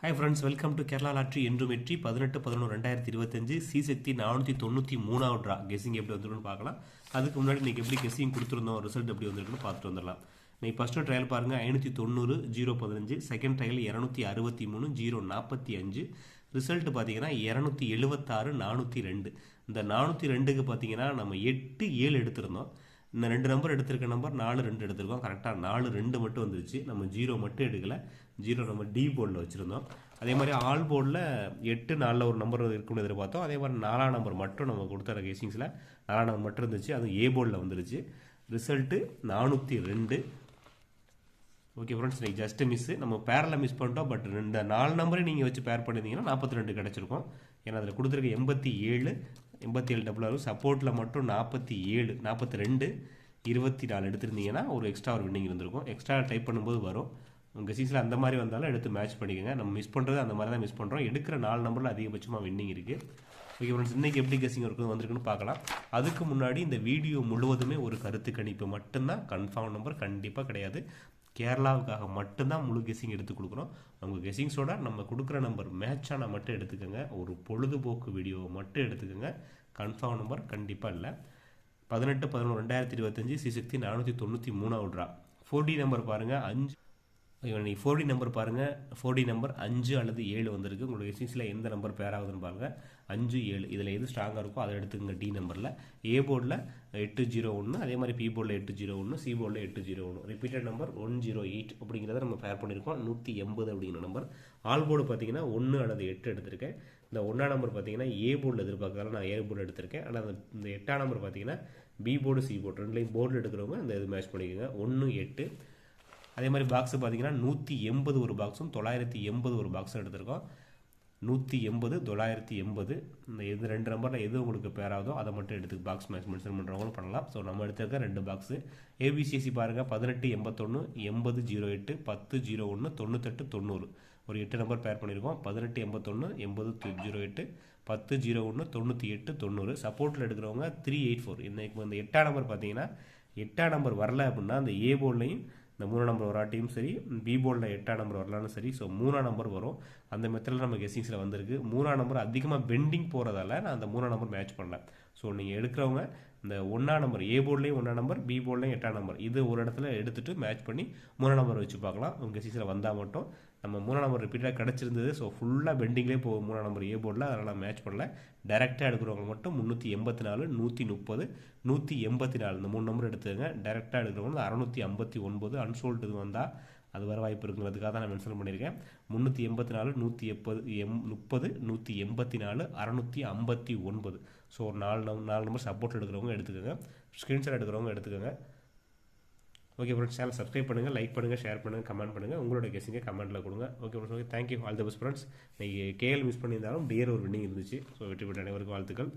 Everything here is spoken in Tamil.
Hi friends welcome to Kerala lottery என்றும் வெற்றி பதினெட்டு பதினொன்று ரெண்டாயிரத்தி இருபத்தஞ்சு சி சக்தி நானூற்றி தொண்ணூற்றி மூணாவது ட்ரா கெஸிங் எப்படி வந்துருக்குன்னு பார்க்கலாம். அதுக்கு முன்னாடி இன்றைக்கி எப்படி கெஸிங் கொடுத்துருந்தோம் ரிசல்ட் எப்படி வந்திருக்குன்னு பார்த்துட்டு வந்துடலாம். இன்றைக்கி ஃபஸ்ட்டு ட்ரையல் பாருங்கள் ஐநூற்றி தொண்ணூறு ஜீரோ பதினஞ்சு செகண்ட் ட்ரையல் இரநூத்தி அறுபத்தி மூணு ஜீரோ நாற்பத்தி அஞ்சு. ரிசல்ட் பார்த்தீங்கன்னா இரநூத்தி எழுபத்தாறு நானூற்றி ரெண்டு. இந்த நானூற்றி ரெண்டுக்கு பார்த்தீங்கன்னா நம்ம எட்டு ஏழு எடுத்திருந்தோம். இந்த ரெண்டு நம்பர் எடுத்திருக்க நம்பர் நாலு ரெண்டு எடுத்திருக்கோம். கரெக்டாக நாலு ரெண்டு மட்டும் வந்துருச்சு. நம்ம ஜீரோ மட்டும் எடுக்கலை. ஜீரோ நம்ம டி போர்டில் வச்சுருந்தோம். அதே மாதிரி ஆல் போர்டில் எட்டு நாலில் ஒரு நம்பர் இருக்கும்னு எதிர்பார்த்தோம். அதே மாதிரி நாலாம் நம்பர் மட்டும் நம்ம கொடுத்த கேசிங்ஸில் நாலாம் நம்பர் மட்டும் இருந்துச்சு. அதுவும் ஏ போர்டில் வந்துருச்சு. ரிசல்ட்டு நானூற்றி ரெண்டு. ஓகே ஃப்ரெண்ட்ஸ் நீங்கள் ஜஸ்ட் மிஸ்ஸு நம்ம பேரில் மிஸ் பண்ணிட்டோம். பட் ரெண்டு நாலு நம்பரையும் நீங்கள் வச்சு பேர் பண்ணியிருந்தீங்கன்னா நாற்பத்தி ரெண்டு கிடச்சிருக்கும். ஏன்னா அதில் கொடுத்துருக்க எண்பத்தி ஏழு எண்பத்தி ஏழு டபுள் ஆறு சப்போர்ட்டில் மட்டும் நாற்பத்தி ஏழு நாற்பத்தி ரெண்டு இருபத்தி நாலு எடுத்திருந்தீங்கன்னா ஒரு எக்ஸ்ட்ரா ஒரு வின்னிங் இருந்திருக்கும். எக்ஸ்ட்ரா டைப் பண்ணும்போது வரும். உங்கள் சீஸில் அந்த மாதிரி வந்தாலும் எடுத்து மேட்ச் பண்ணிக்கோங்க. நம்ம மிஸ் பண்ணுறது அந்த மாதிரி தான் மிஸ் பண்ணுறோம் எடுக்கிற நாலு நம்பரில் அதிகபட்சமாக வின்னிங் இருக்குது ஓகே ஃப்ரெண்ட்ஸ் இன்றைக்கி எப்படி கெஸிங் இருக்குது வந்திருக்குன்னு பார்க்கலாம். அதுக்கு முன்னாடி இந்த வீடியோ முழுவதுமே ஒரு கருத்து கணிப்பு மட்டும்தான். கன்ஃபார்ம் நம்பர் கண்டிப்பாக கிடையாது. கேரளாவுக்காக மட்டும்தான் முழு கெஸிங் எடுத்து கொடுக்குறோம். உங்கள் கெஸிங்ஸோட நம்ம கொடுக்குற நம்பர் மேட்சான மட்டும் எடுத்துக்கோங்க. ஒரு பொழுதுபோக்கு வீடியோவை மட்டும் எடுத்துக்கோங்க. கன்ஃபார்ம் நம்பர் கண்டிப்பாக இல்லை. பதினெட்டு பதினொன்று ரெண்டாயிரத்தி இருபத்தஞ்சி சிசக்தி நானூற்றி தொண்ணூற்றி மூணாவது ட்ரா ஃபோர்டி நம்பர் பாருங்கள் அஞ்சு நீங்கள் ஃபோர்டி நம்பர் பாருங்கள் ஃபோர்டி நம்பர் அஞ்சு அல்லது ஏழு வந்திருக்கு. உங்களுக்கு எஸ்எஸ்சியில் எந்த நம்பர் பேர் ஆகுதுன்னு பாருங்கள் அஞ்சு ஏழு. இதில் எது ஸ்ட்ராங்காக இருக்கோ அதை எடுத்துக்கங்க டி நம்பரில் ஏ போர்டில் எட்டு ஜீரோ ஒன்று அதே மாதிரி பி போர்டில் எட்டு ஜீரோ ஒன்று சி போர்டில் எட்டு ஜீரோ ஒன்று repeated number one zero eight அப்படிங்கிறத நம்ம பேர் பண்ணியிருக்கோம். நூற்றி எண்பது அப்படிங்கிற நம்பர் ஆல் போர்டு பார்த்தீங்கன்னா ஒன்று அல்லது எட்டு எடுத்திருக்கேன். இந்த ஒன்றாம் நம்பர் பார்த்தீங்கன்னா ஏ போர்டில் எதிர்பார்க்கறதால நான் ஏ போர்டு எடுத்திருக்கேன். ஆனால் அந்த இந்த எட்டாம் நம்பர் பார்த்தீங்கன்னா பி போர்டு சி போர்டு ரெண்டுலையும் போர்டில் எடுக்கிறவங்க அந்த இது மேட்ச் பண்ணிக்கோங்க. ஒன்று எட்டு. அதே மாதிரி பாக்ஸ் பார்த்தீங்கன்னா நூற்றி எண்பது ஒரு பாக்ஸும் தொள்ளாயிரத்தி எண்பது ஒரு பாக்ஸும் எடுத்திருக்கோம். நூற்றி எண்பது தொள்ளாயிரத்தி எண்பது. இந்த எது ரெண்டு நம்பரில் எது உங்களுக்கு பேராதோ அதை மட்டும் எடுத்து பாக்ஸ் மேட்ச் மென்ஷன் பண்ணுறவங்களும் பண்ணலாம். ஸோ நம்ம எடுத்திருக்க ரெண்டு பாக்ஸு ஏபிசிஎஸ்சி பாருங்கள் பதினெட்டு எண்பத்தொன்று எண்பது ஜீரோ எட்டு பத்து ஜீரோ ஒன்று தொண்ணூத்தெட்டு தொண்ணூறு. ஒரு எட்டு நம்பர் பேர் பண்ணியிருக்கோம். பதினெட்டு எண்பத்தொன்று எண்பது ஜீரோ எட்டு பத்து ஜீரோ ஒன்று தொண்ணூற்றி எட்டு தொண்ணூறு சப்போர்ட்டில் எடுக்கிறவங்க த்ரீ எயிட் ஃபோர் இன்றைக்கு இந்த எட்டாம் நம்பர் பார்த்தீங்கன்னா எட்டாம் நம்பர் வரல அப்படின்னா அந்த ஏ போர்ட்லையும் இந்த மூணாம் நம்பர் வராட்டியும் சரி பி போர்டில் எட்டாம் நம்பர் வரலான்னு சரி ஸோ மூணாம் நம்பர் வரும். அந்த மெத்தடில் நம்ம கெஸ்ஸிங்ஸில் வந்திருக்கு. மூணாம் நம்பர் அதிகமாக பெண்டிங் போகிறதால நான் அந்த மூணாம் நம்பர் மேட்ச் பண்ணல. ஸோ நீங்கள் எடுக்கிறவங்க இந்த ஒன்றாம் நம்பர் ஏ போர்ட்லேயும் ஒன்றா நம்பர் பி போர்ட்லேயும் எட்டாம் நம்பர் இது ஒரு இடத்துல எடுத்துகிட்டு மேட்ச் பண்ணி மூணாம் நம்பர் வச்சு பார்க்கலாம். உங்கள் கெஸிங்ஸில் வந்தால் மட்டும். நம்ம மூணாம் நம்பர் ரிப்பீட்டாக கிடச்சிருந்தது. ஸோ ஃபுல்லாக பெண்டிங்லேயே போகும் மூணாம் நம்பர் ஏ போர்டில் அதனால் மேட்ச் பண்ணல. டேரெக்டாக எடுக்கிறவங்க மட்டும் முந்நூற்றி எண்பத்தி நாலு நூற்றி முப்பது நூற்றி எண்பத்தி நாலு இந்த மூணு நம்பர் எடுத்துக்கங்க. டேரெக்டாக எடுக்கிறவங்க அறநூற்றி ஐம்பத்தி ஒன்பது. அன்சோல்டு இது வந்தால் அது வர வாய்ப்பு இருக்குங்கிறதுக்காக தான் நான் மென்ஷன் பண்ணியிருக்கேன். முந்நூற்றி எண்பத்தி நாலு நூற்றி எப்பது எம் முப்பது நூற்றி எண்பத்தி நாலு அறநூற்றி ஐம்பத்தி ஒன்பது. ஸோ ஒரு நாலு நம் நாலு நம்பர் சப்போர்ட் எடுக்கிறவங்க எடுத்துக்கோங்க. ஸ்க்ரீன்ஷாட் எடுக்கிறவங்க எடுத்துக்கோங்க. ஓகே ஃப்ரெண்ட்ஸ் சேனல் சப்ஸ்கிரைப் பண்ணுங்கள் லைக் பண்ணுங்கள் ஷேர் பண்ணுங்கள் கமெண்ட் பண்ணுங்கள் உங்களோட கெஸிங்க கமெண்ட்டில் கொடுங்க. Okay friends okay thank you all the best friends நீங்கள் கேஎல் மிஸ் பண்ணியிருந்தாலும் டியர் ஒரு வின்னிங் இருந்துச்சு. ஸோ வெற்றி பெற்ற அனைவருக்கும் வாழ்த்துக்கள்.